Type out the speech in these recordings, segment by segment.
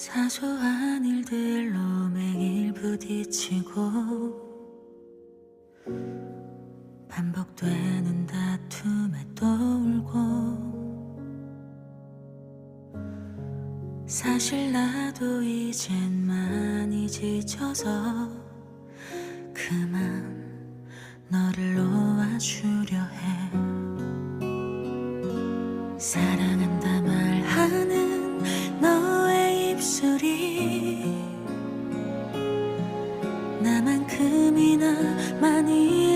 사소한 일들로 매일 부딪히고 반복되는 다툼에 또 울고 사실 나도 이젠 많이 지쳐서 그만 너를 놓아주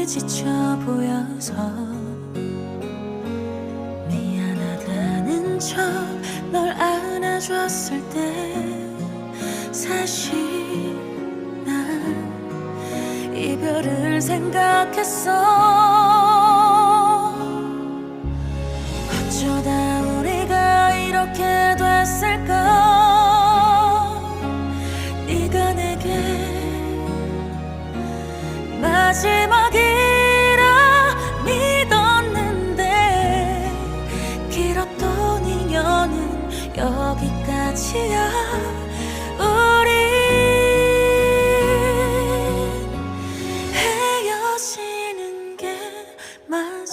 지쳐 보여서 미안하다는 척 널 안아줬을 때 사실 난 이별을 생각했어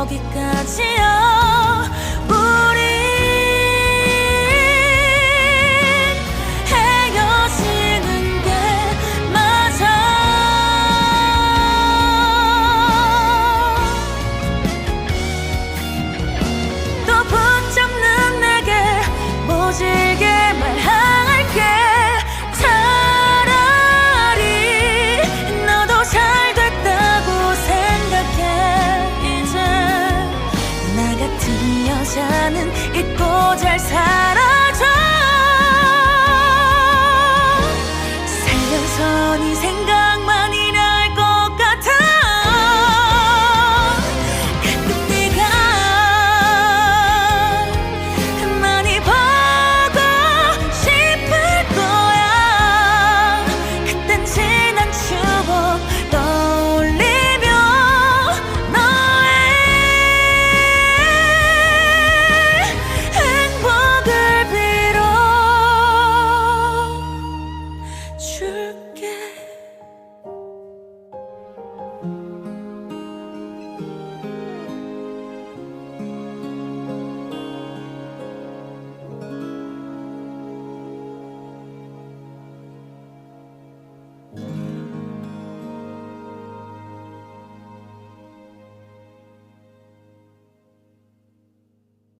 여기까지야 여자는 잊고 잘 사라져 살면서 네 생각